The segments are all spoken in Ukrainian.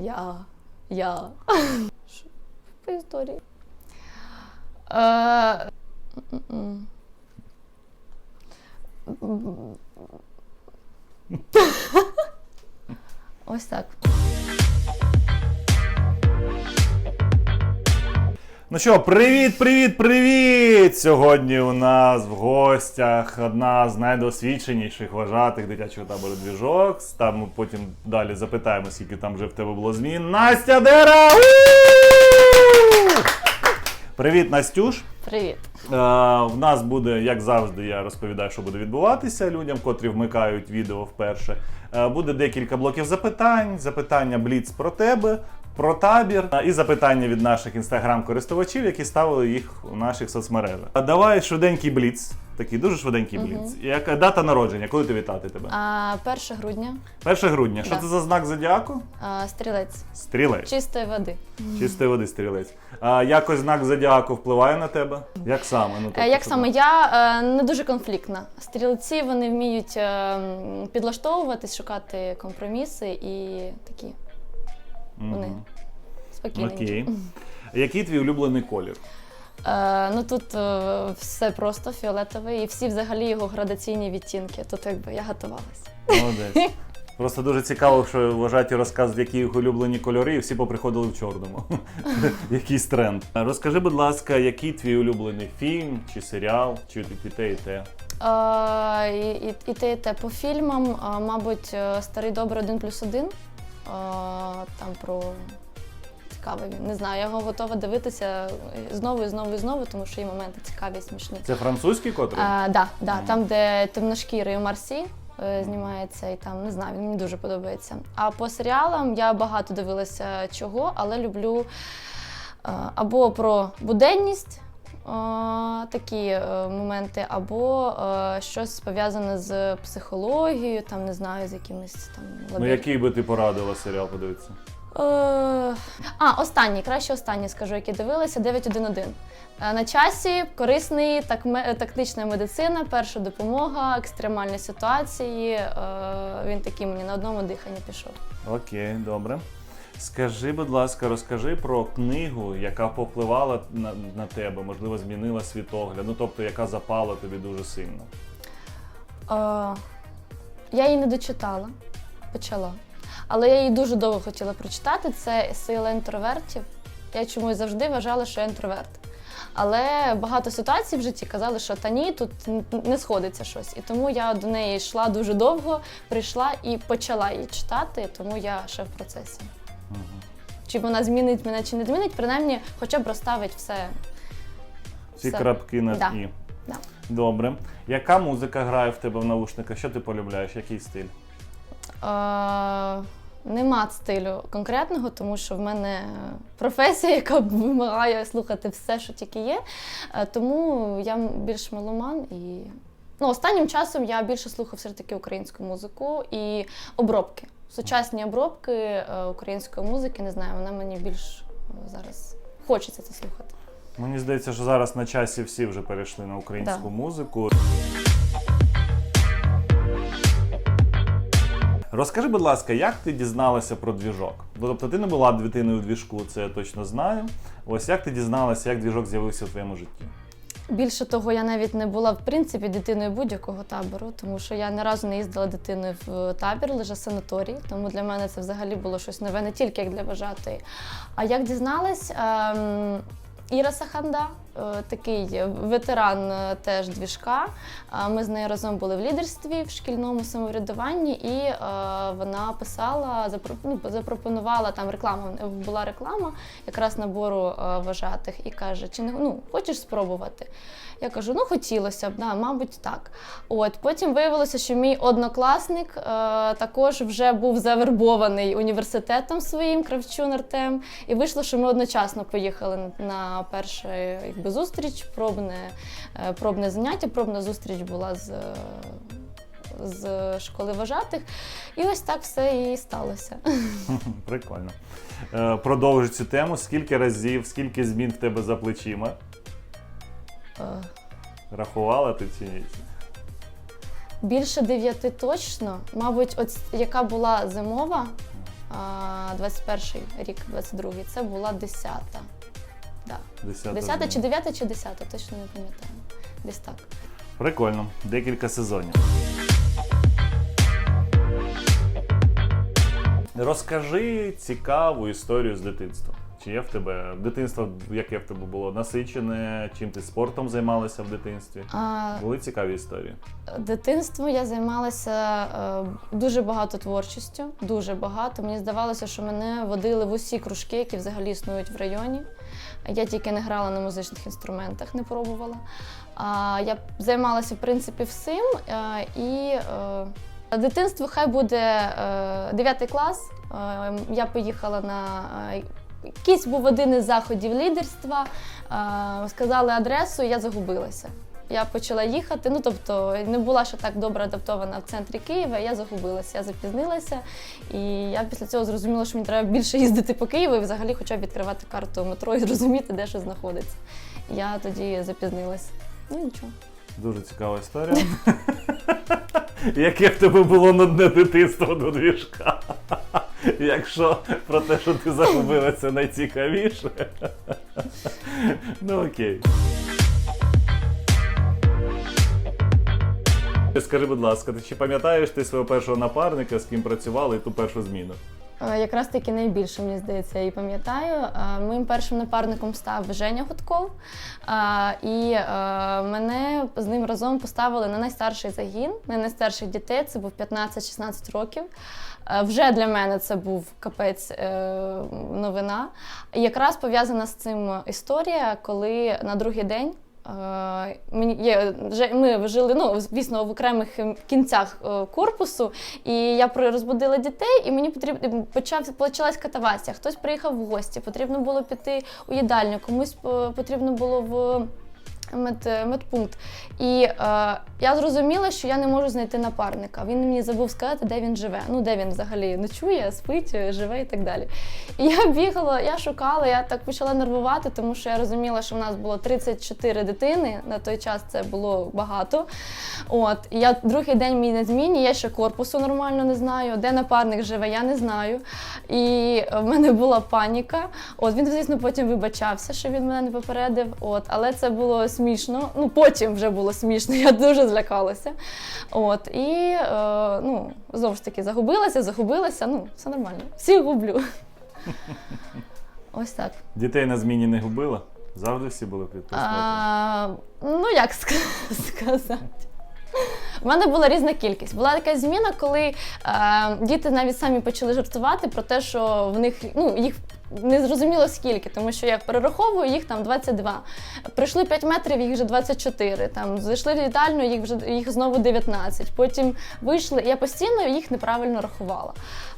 Я. Я. Що по історії? Е, м-м. Ось так. Ну що, привіт, привіт, привіт! Сьогодні у нас в гостях одна з найдосвідченіших вважатих дитячого табору двіжок. Там ми потім далі запитаємо, скільки там вже в тебе було змін. Настя Дера! Привіт, Настюш! Привіт. Е, в нас буде, як завжди, я розповідаю, що буде відбуватися людям, котрі вмикають відео вперше. Е, буде декілька блоків запитань, запитання Бліц про тебе, про табір е, і запитання від наших інстаграм-користувачів, які ставили їх у наших соцмережах. А давай швиденький бліц. Такий дуже швиденький бліц. Яка дата народження? Коли ти вітати тебе? А, 1 грудня. 1 грудня. Що Да. це за знак зодіаку? А, стрілець. Стрілець. Чистої води. Чистої води стрілець. А якось знак зодіаку впливає на тебе? Як саме? Ну, тобто, Е, Як що саме я е, не дуже конфліктна. Стрілці вони вміють е, м, підлаштовуватись, шукати компроміси і такі вони спокійненькі. Окей. Який твій улюблений колір? Е, ну тут е, все просто фіолетовий, і всі взагалі його градаційні відтінки. Тут якби я готувалася. Молодець. Просто дуже цікаво, що вважаті розказ, які їх улюблені кольори, і всі поприходили в чорному. Якийсь тренд. Розкажи, будь ласка, який твій улюблений фільм чи серіал, чи і те, і те. Е, і, те, і те по фільмам, е, мабуть, е, старий добрий один плюс один там про цікавий. Не знаю, я його готова дивитися знову і знову і знову, тому що є моменти цікаві і смішні. Це французький котрий? А, да, да, Мгм. там, де темношкірий Марсі е, знімається, і там не знаю, він мені дуже подобається. А по серіалам я багато дивилася чого, але люблю е, або про буденність. Такі е, моменти, або е, щось пов'язане з психологією, там не знаю, з якимись там Ну, який би ти порадила серіал подивитися? Е, А, останній, краще останній скажу, який дивилася 911. Е, На часі корисний так, ме- тактична медицина, перша допомога, екстремальні ситуації. Він такий мені на одному диханні пішов. Окей, добре. Скажи, будь ласка, розкажи про книгу, яка повпливала на, на тебе, можливо, змінила світогляд, ну тобто, яка запала тобі дуже сильно. Е, Я її не дочитала, почала. Але я її дуже довго хотіла прочитати. Це сила інтровертів. Я чомусь завжди вважала, що я інтроверт. Але багато ситуацій в житті казали, що та ні, тут не сходиться щось. І тому я до неї йшла дуже довго, прийшла і почала її читати, тому я ще в процесі. Чи вона змінить мене, чи не змінить, принаймні, хоча б розставить все. Всі Все. крапки на Да. «і». Да. Добре. Яка музика грає в тебе в наушниках? Що ти полюбляєш? Який стиль? Е, нема стилю конкретного, тому що в мене професія, яка вимагає слухати все, що тільки є. Е, тому я більш меломан і. Ну, останнім часом я більше слухаю все-таки українську музику і обробки. Сучасні обробки е, української музики, не знаю, вона мені більш е, зараз хочеться це слухати. Мені здається, що зараз на часі всі вже перейшли на українську Да. музику. Розкажи, будь ласка, як ти дізналася про двіжок? Ну, Тобто ти не була дитиною у двіжку, це я точно знаю. Ось як ти дізналася, як двіжок з'явився в твоєму житті? Більше того, я навіть не була в принципі дитиною будь-якого табору, тому що я ні разу не їздила дитиною в табір, лише санаторій. Тому для мене це взагалі було щось нове, не тільки як для вважатої. А як дізналась, ем, Іра Саханда, такий ветеран е, теж двіжка. Е, Ми з нею разом були в лідерстві в шкільному самоврядуванні, і е, вона писала, ну, запропонувала там рекламу. Була реклама якраз набору е, вважатих, і каже: чи не ну хочеш спробувати? Я кажу, ну хотілося б, да, мабуть, так. От потім виявилося, що мій однокласник е, також вже був завербований університетом своїм Кравчун Артем. І вийшло, що ми одночасно поїхали на першу якби, зустріч, пробне, е, пробне заняття. Пробна зустріч була з. е, З школи вважатих, і ось так все і сталося. Прикольно. Е, Продовжу цю тему. Скільки разів, скільки змін в тебе за плечима? Рахувала ти ні? Більше дев'яти точно. Мабуть, от яка була зимова, 21 рік, 22 це була 10-та. Да. Десята чи 9 чи 10, точно не пам'ятаю. Десь так. Прикольно. Декілька сезонів. Розкажи цікаву історію з дитинства. Чи є в тебе дитинство, яке в тебе було насичене? Чим ти спортом займалася в дитинстві? А, Були цікаві історії. Дитинство я займалася е, дуже багато творчістю, дуже багато. Мені здавалося, що мене водили в усі кружки, які взагалі існують в районі. Я тільки не грала на музичних інструментах, не пробувала. Я займалася в принципі всім. е, і е, дитинство хай буде е, 9 клас. Е, я поїхала на якийсь був один із заходів лідерства. Сказали адресу, я загубилася. Я почала їхати. Ну тобто не була ще так добре адаптована в центрі Києва. Я загубилася, я запізнилася, і я після цього зрозуміла, що мені треба більше їздити по Києву і взагалі хоча б відкривати карту метро і зрозуміти, де що знаходиться. Я тоді запізнилася. Ну нічого. Дуже цікава історія. Яке в тебе було нудне дитинство до двіжка? Якщо про те, що ти загубилася найцікавіше. Ну окей. Скажи, будь ласка, ти чи пам'ятаєш ти свого першого напарника, з ким працювали, і ту першу зміну? Якраз таки найбільше, мені здається, я і пам'ятаю. Моїм першим напарником став Женя Гудков. І мене з ним разом поставили на найстарший загін, на найстарших дітей. Це був 15-16 років. Вже для мене це був капець е, новина. Якраз пов'язана з цим історія, коли на другий день. Е, Мені є вже ми жили, ну звісно, в окремих ем, кінцях е, корпусу, і я розбудила дітей, і мені потрібно почав почалась катавасія. Хтось приїхав в гості, потрібно було піти у їдальню, комусь е, потрібно було в. Мед, медпункт. І е, я зрозуміла, що я не можу знайти напарника. Він мені забув сказати, де він живе. Ну, де він взагалі ночує, спить, живе і так далі. І я бігала, я шукала, я так почала нервувати, тому що я розуміла, що в нас було 34 дитини. На той час це було багато. От, і я другий день мій на зміні, я ще корпусу нормально не знаю, де напарник живе, я не знаю. І в мене була паніка. От він, звісно, потім вибачався, що він мене не попередив. От, але це було смішно. Ну, потім вже було смішно, я дуже злякалася. От, і е, ну, знову ж таки загубилася, загубилася. Ну, все нормально. Всіх гублю. Ось так. Дітей на зміні не губила? Завжди всі були підписувати. Ну, як ска- сказати. У мене була різна кількість. Була така зміна, коли е, діти навіть самі почали жартувати про те, що в них ну, їх не зрозуміло скільки, тому що я перераховую їх там 22. Прийшли 5 метрів, їх вже 24. Там зайшли в їдальню, їх вже їх знову 19. Потім вийшли. Я постійно їх неправильно рахувала.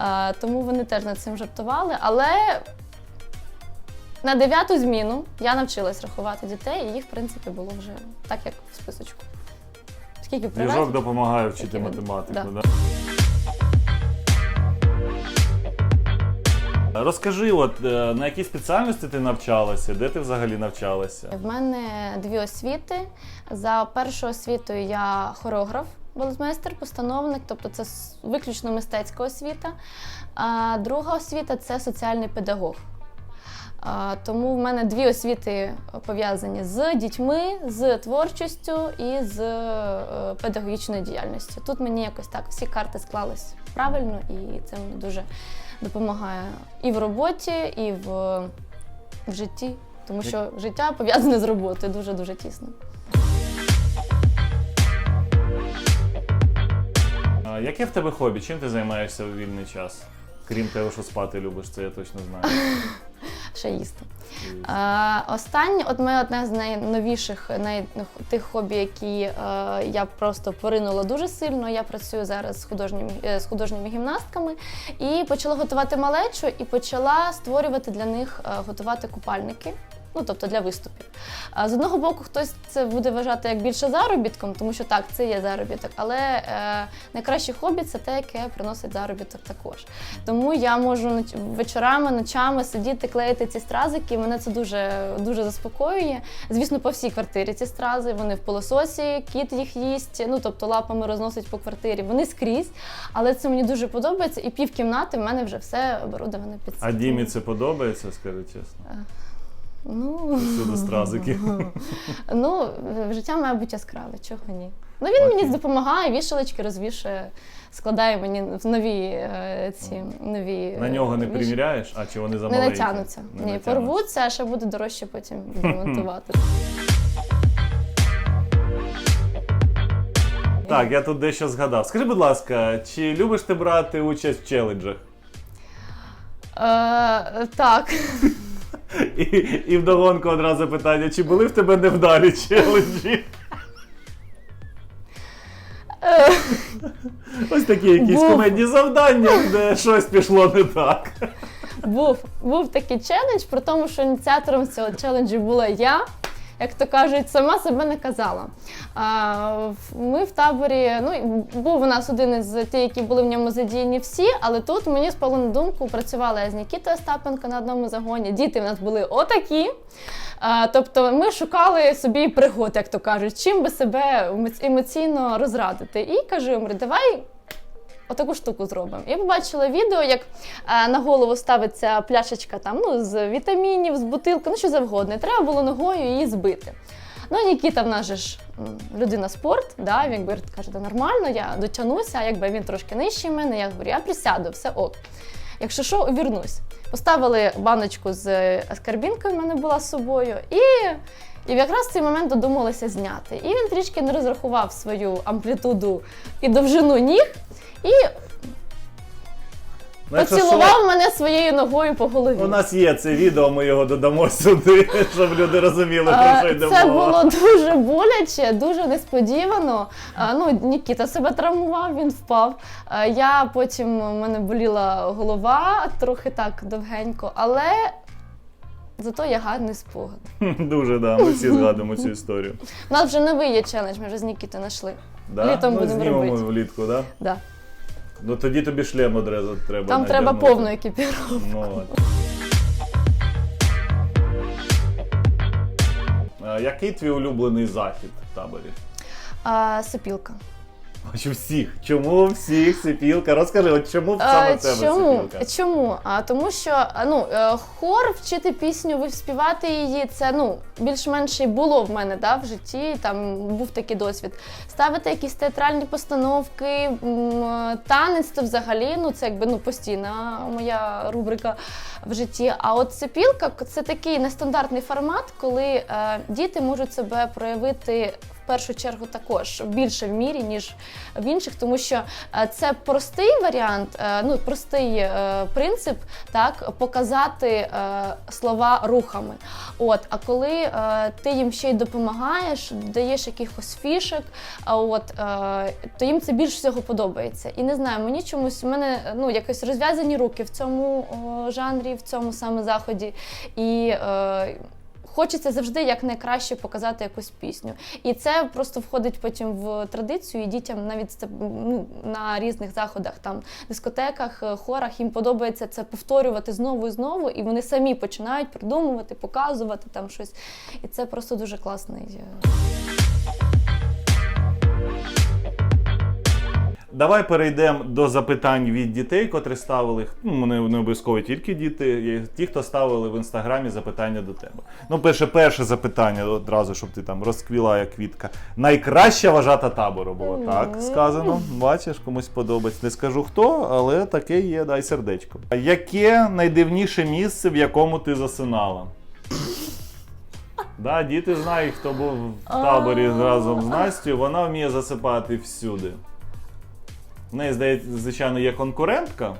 Е, тому вони теж над цим жартували. Але на дев'яту зміну я навчилась рахувати дітей, і їх, в принципі, було вже так, як в списочку. Скільки Двіжок допомагає вчити математику. Да. Да. Розкажи, от е, на якій спеціальності ти навчалася? Де ти взагалі навчалася? В мене дві освіти. За першою освітою я хореограф, балетмейстер, постановник, тобто це виключно мистецька освіта. А друга освіта це соціальний педагог. Тому в мене дві освіти пов'язані з дітьми, з творчістю і з е, педагогічною діяльністю. Тут мені якось так всі карти склались правильно, і це мені дуже допомагає і в роботі, і в, в житті. Тому що життя пов'язане з роботою дуже дуже тісно. А, Яке в тебе хобі? Чим ти займаєшся у вільний час? Крім того, що спати любиш, це я точно знаю. Ще їсти. Е, останнє, от моє одне з найновіших най, тих хобі, які е, я просто поринула дуже сильно. Я працюю зараз з художніми, е, з художніми гімнастками і почала готувати малечу і почала створювати для них е, готувати купальники. Ну тобто для виступів. А з одного боку, хтось це буде вважати як більше заробітком, тому що так, це є заробіток, але е, найкраще хобі це те, яке приносить заробіток також. Тому я можу вечорами, ночами сидіти, клеїти ці стразики. і Мене це дуже дуже заспокоює. Звісно, по всій квартирі ці стрази. Вони в пилососі, кіт їх їсть. Ну тобто лапами розносить по квартирі. Вони скрізь, але це мені дуже подобається. І пів кімнати в мене вже все оборудоване під А Дімі це подобається, скажи чесно. Ну, Всюди стразики. ну, життя має бути яскраве, чого ні. Ну він Окей. мені допомагає, вішалочки розвішує, складає мені в нові е, ці нові. На нього не віш- приміряєш, а чи вони Не замаленькі? натягнуться. Не Ні, натягнуться. порвуться, а ще буде дорожче потім демонтувати. Так, я тут дещо згадав. Скажи, будь ласка, чи любиш ти брати участь в челенджах? Е, так. І, і вдогонку одразу питання: чи були в тебе невдалі челенджі? Ось такі якісь Був. комедні завдання, де щось пішло не так. був, був такий челендж, при тому, що ініціатором цього челенджу була я. Як то кажуть, сама себе не казала. Ми в таборі, ну був у нас один із тих, які були в ньому задіяні всі, але тут мені спало на думку, працювала я з Нікітою Остапенко на одному загоні. Діти в нас були отакі. Тобто ми шукали собі пригод, як то кажуть, чим би себе емоційно розрадити. І кажу йому, давай Отаку штуку зробимо. Я побачила відео, як е, на голову ставиться пляшечка там, ну, з вітамінів, з бутилки, ну що завгодно. Треба було ногою її збити. Ну, Нікіта в нас же ж людина спорт, да, він якби каже, «Та нормально, я дотягнуся, а якби він трошки нижчий мене, я говорю, я присяду, все ок. Якщо що, увірнусь. Поставили баночку з аскарбінкою, в мене була з собою, і, і якраз цей момент додумалися зняти. І він трішки не розрахував свою амплітуду і довжину ніг, і Ну, поцілував мене своєю ногою по голові. У нас є це відео, ми його додамо сюди, щоб люди розуміли, про Е, що йде Це було дуже боляче, дуже несподівано. Е, Ну, Нікіта себе травмував, він впав. Е, Я потім у мене боліла голова трохи так довгенько, але зато є гарний спогад. Дуже, да, ми всі згадуємо цю історію. У нас вже новий є челендж, ми вже з Нікітою знайшли. Да? Літом ну, будемо знімемо робити. влітку, да? Да. Ну тоді тобі шлем одразу треба. Там треба надягнути. повну екіпіровку. Ну, от. Який твій улюблений захід в таборі? А, Сопілка. Ось у всіх. Чому всіх сипілка? Розкажи, от чому саме Е, в тебе Чому? сипілка? Чому? А тому що ну е, хор вчити пісню, ви- співати її, це ну більш-менш і було в мене да, в житті. Там був такий досвід. Ставити якісь театральні постановки, м, е, танець то взагалі, ну це якби ну постійна моя рубрика в житті. А от цепілка це такий нестандартний формат, коли е, діти можуть себе проявити. Першу чергу також більше в мірі, ніж в інших, тому що е, це простий варіант, е, ну простий е, принцип, так показати слова рухами. От, а коли ти їм ще й допомагаєш, даєш якихось фішек, а от то їм це більш всього подобається. І не знаю, мені чомусь у мене ну якось розв'язані руки в цьому жанрі, в цьому саме заході. І Хочеться завжди як найкраще показати якусь пісню. І це просто входить потім в традицію, і дітям навіть це, ну, на різних заходах, там, дискотеках, е, хорах, їм подобається це повторювати знову і знову, і вони самі починають придумувати, показувати там щось. І це просто дуже класний. Давай перейдемо до запитань від дітей, котрі ставили. Ну, вони не обов'язково тільки діти, ті, хто ставили в інстаграмі запитання до тебе. Ну, перше, перше запитання одразу, щоб ти там розквіла як квітка. Найкраща вважата табору було так сказано. Бачиш, комусь подобається. Не скажу хто, але таке є, дай сердечко. Яке найдивніше місце, в якому ти засинала? Да, діти знають, хто був в таборі разом з Настю. Вона вміє засипати всюди. В неї, здається, звичайно, є конкурентка,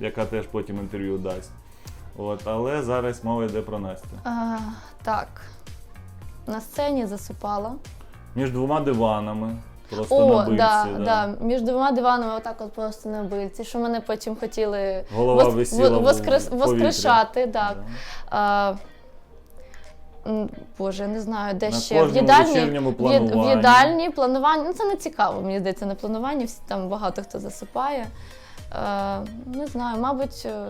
яка теж потім інтерв'ю дасть. От, але зараз мова йде про Настю. А, так. На сцені засипала. Між двома диванами. Просто О, на бильці, да, да. да. Між двома диванами, отак от просто на бильці, що мене потім хотіли Голова вос- висіла в воскрес- повітрі. воскрешати. Так. Да. А, М, Боже, я не знаю, де На ще в кожному їдальні. вечірньому в їд- В плануванні. їдальні планування. Ну це не цікаво, мені здається, на плануванні. Всі там багато хто засипає. Е, не знаю, мабуть, е,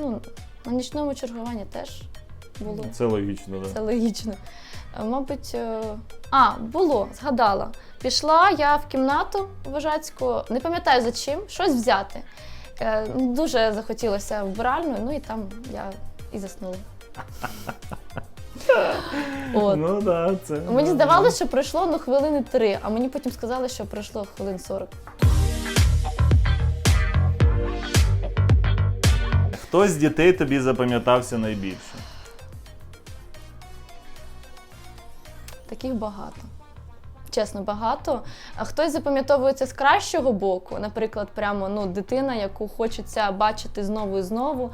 ну, на нічному чергуванні теж було. Це логічно, Це да. логічно. Е, Мабуть, е, а, було, згадала. Пішла я в кімнату вожацьку, не пам'ятаю за чим, щось взяти. Е, Дуже захотілося вбиральну, ну і там я і заснула. От. Ну да, це. Мені здавалося, що пройшло ну, хвилини три, а мені потім сказали, що пройшло хвилин 40. Хто з дітей тобі запам'ятався найбільше? Таких багато. Чесно, багато. Хтось запам'ятовується з кращого боку, наприклад, прямо ну, дитина, яку хочеться бачити знову і знову.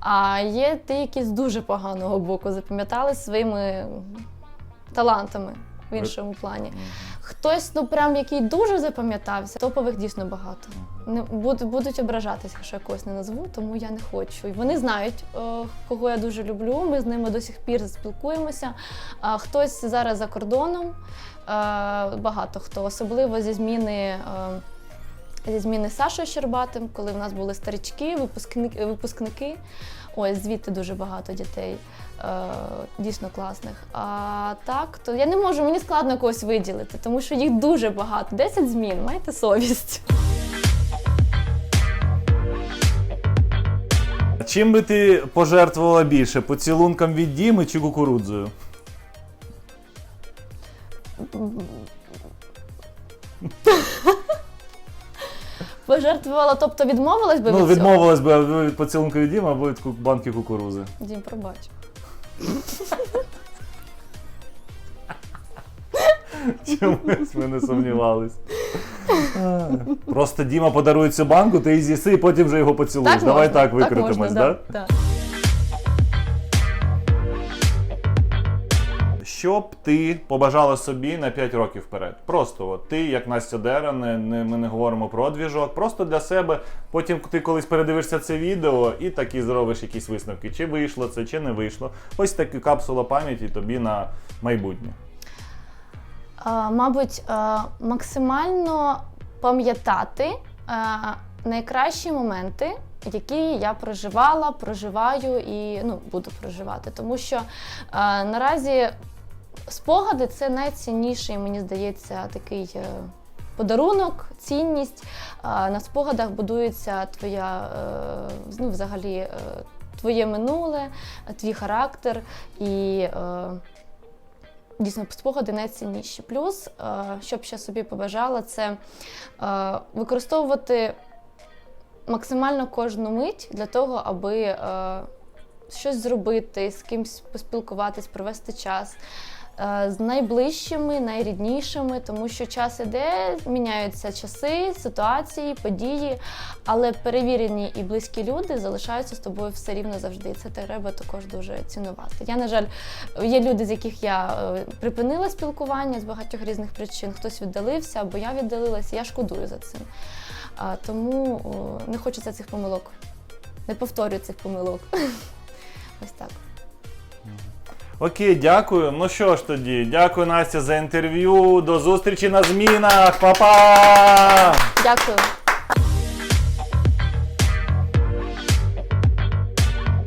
А є ті, які з дуже поганого боку запам'ятали своїми талантами в іншому плані. Хтось, ну прям який дуже запам'ятався, топових дійсно багато. Не буд- будуть ображатися, якщо я когось не назву, тому я не хочу. І вони знають, е, кого я дуже люблю. Ми з ними до сих пір спілкуємося. А хтось зараз за кордоном, е, багато хто, особливо зі зміни. е, Зі зміни Сашою Щербатим, коли в нас були старички, випускники, випускники. Ось звідти дуже багато дітей, е, дійсно класних. А так, то я не можу, мені складно когось виділити, тому що їх дуже багато. 10 змін, майте совість. Чим би ти пожертвувала більше? Поцілунком від Діми чи кукурудзою? Пожертвувала, тобто відмовилась би Ну, від цього? відмовилась би або від поцілунку від Діма, або від ку- банки кукурузи. Дім, пробач. Чомусь ми не сумнівались. А, Просто Діма подарує цю банку, ти її з'їси і потім вже його поцілуєш. Давай можна, так викрутимось, можна, да? да? Що б ти побажала собі на 5 років вперед? Просто от ти, як Настя Дера, не, не, ми не говоримо про двіжок, просто для себе. Потім ти колись передивишся це відео і так і зробиш якісь висновки, чи вийшло це, чи не вийшло. Ось така капсула пам'яті тобі на майбутнє. А, мабуть, а, максимально пам'ятати найкращі моменти, які я проживала, проживаю і ну, буду проживати. Тому що а, наразі спогади це найцінніший, мені здається, такий. е, Подарунок, цінність. На спогадах будується твоя е, ну, взагалі е, твоє минуле, твій характер і дійсно спогади найцінніші. Плюс, що б ще собі побажала, це використовувати максимально кожну мить для того, аби щось зробити, з кимось поспілкуватись, провести час. Е, З найближчими, найріднішими, тому що час іде, міняються часи, ситуації, події, але перевірені і близькі люди залишаються з тобою все рівно завжди. Це треба також дуже цінувати. Я, на жаль, Є люди, з яких я е, припинила спілкування з багатьох різних причин. Хтось віддалився або я віддалилася. Я шкодую за цим. Тому не хочеться цих помилок. Не повторюю цих помилок. Ось так. Окей, дякую. Ну що ж тоді, дякую Настя за інтерв'ю. До зустрічі на змінах. Па-па! Дякую.